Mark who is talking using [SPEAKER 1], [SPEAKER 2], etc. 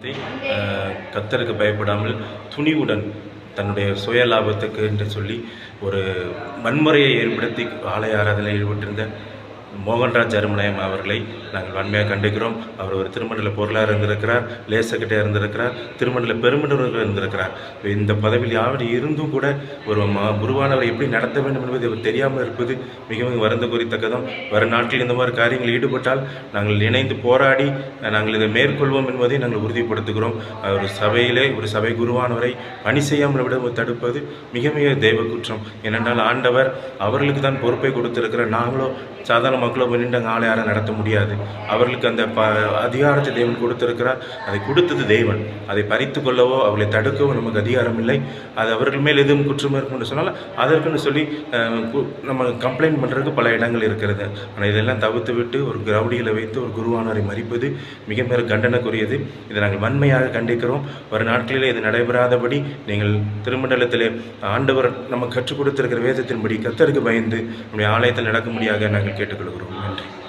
[SPEAKER 1] அஹ், கத்தருக்கு பயப்படாமல் துணிவுடன் தன்னுடைய சுய லாபத்துக்கு என்று சொல்லி ஒரு வன்முறையை ஏற்படுத்தி ஆலய ஆராதனை ஈடுபட்டிருந்த மோகன்ராஜ் அருமலயம் அவர்களை நாங்கள் வன்மையாக கண்டிக்கிறோம். அவர் ஒரு திருமண்டல பொருளாக இருந்திருக்கிறார் லேசக்கிட்டே இருந்திருக்கிறார் திருமண்டல பெருமண்டலர்கள் இருந்திருக்கிறார். இந்த பதவியில் யாவர் இருந்தும் கூட ஒரு ம- எப்படி நடத்த வேண்டும் என்பது இவர் தெரியாமல் இருப்பது மிகவும் வருந்த குறித்தக்கதும் வரும் நாட்களில் இந்த மாதிரி காரியங்களில் ஈடுபட்டால் நாங்கள் இணைந்து போராடி நாங்கள் இதை மேற்கொள்வோம் என்பதை நாங்கள் உறுதிப்படுத்துகிறோம். ஒரு சபையிலே ஒரு சபை குருவானவரை பணி செய்யாமல் விட தடுப்பது மிக மிக தெய்வ குற்றம். ஏனென்றால் ஆண்டவர் அவர்களுக்கு தான் பொறுப்பை கொடுத்திருக்கிறார். நாங்களோ சாதாரண மக்களை நீண்ட அங்கே யாரும் நடத்த முடியாது. அவர்களுக்கு அந்த ப அதிகாரத்தை தேவன் கொடுத்திருக்கிறார். அதை கொடுத்தது தேவன். அதை பறித்து கொள்ளவோ அவர்களை தடுக்கவோ நமக்கு அதிகாரம் இல்லை. அது அவர்கள் மேல் எதுவும் குற்றம் இருக்கும்னு சொன்னால் அதற்குன்னு சொல்லி கு- நம்ம கம்ப்ளைண்ட் பண்ணுறதுக்கு பல இடங்கள் இருக்கிறது. ஆனால் இதெல்லாம் தவிர்த்து விட்டு ஒரு கிரௌடியில் வைத்து ஒரு குருவானரை மறிப்பது மிக மிக கண்டனக்குரியது. இதை நாங்கள் வன்மையாக கண்டிக்கிறோம். வரும் நாட்களிலே இது நடைபெறாதபடி நீங்கள் திருமண்டலத்தில் ஆண்டவர் நம்ம கற்றுக் கொடுத்திருக்கிற வேதத்தின்படி கத்தருக்கு பயந்து நம்முடைய ஆலயத்தில் நடக்க முடியாத நாங்கள் கேட்டுக்கொள்கிறோம். நன்றி.